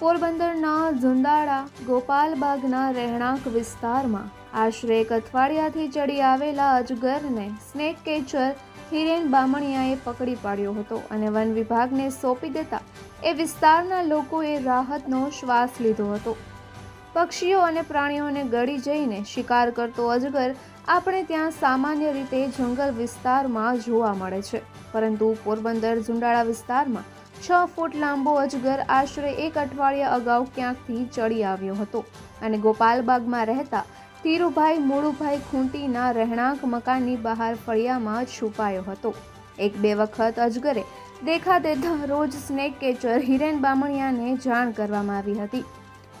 પોરબંદરના ઝુંડાળા ગોપાલબાગના રહેણાંક વિસ્તારમાં આશરે એક અઠવાડિયાથી ચડી આવેલા અજગરને સ્નેક કેચર હિરેન બામણિયાએ પકડી પાડ્યો હતો અને વન વિભાગને સોંપી દેતા એ વિસ્તારના લોકોએ રાહતનો શ્વાસ લીધો હતો. પક્ષીઓ અને પ્રાણીઓને ગળી જઈને શિકાર કરતો અજગર આપણે ત્યાં સામાન્ય રીતે જંગલ વિસ્તારમાં જોવા મળે છે. પરંતુ પોરબંદર ઝુંડાળા વિસ્તારમાં છ ફૂટ લાંબો અજગર આશરે એક અઠવાડિયા અગાઉ ક્યાંકથી ચડી આવ્યો હતો અને ગોપાલબાગમાં રહેતા ધીરુભાઈ મુળુભાઈ ખૂંટીના રહેણાંક મકાનની બહાર ફળિયામાં છુપાયો હતો. એક બે વખત અજગરે દેખા દેતા રોજ સ્નેક કેચર હિરેન બામણિયાને જાણ કરવામાં આવી હતી.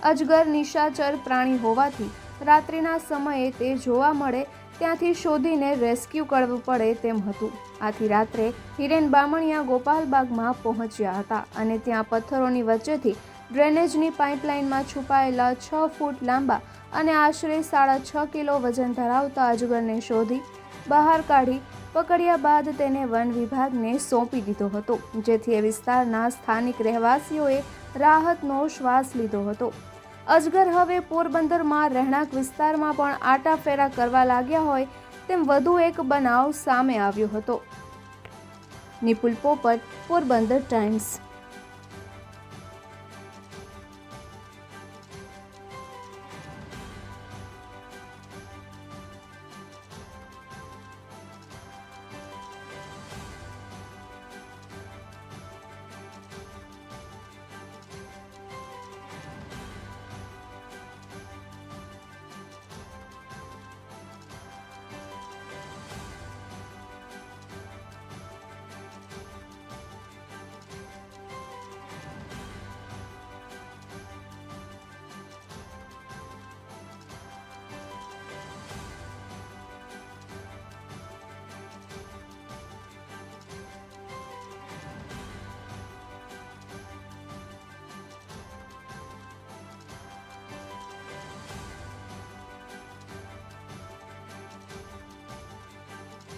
અજગર નિશાચર પ્રાણી હોવાથી રાત્રિના સમયે તે જોવા મળે ત્યાંથી શોધીને રેસ્ક્યુ કરવું પડે તેમ હતું. આથી રાત્રે હિરેન બામણિયા ગોપાલબાગમાં પહોંચ્યા હતા અને ત્યાં પથ્થરોની વચ્ચેથી ડ્રેનેજની પાઇપલાઇનમાં છુપાયેલા છ ફૂટ લાંબા અને આશરે સાડા છ કિલો વજન ધરાવતા અજગરને શોધી બહાર કાઢી પકડ્યા બાદ તેને વન વિભાગને સોંપી દીધો હતો, જેથી એ વિસ્તારના સ્થાનિક રહેવાસીઓએ રાહતનો શ્વાસ લીધો હતો. અજગર હવે પોરબંદરમાં રહેણાંક વિસ્તારમાં પણ આટાફેરા કરવા લાગ્યા હોય તેમ વધુ એક બનાવ સામે આવ્યો હતો. નિપુલ પોપટ, પોરબંદર ટાઈમ્સ.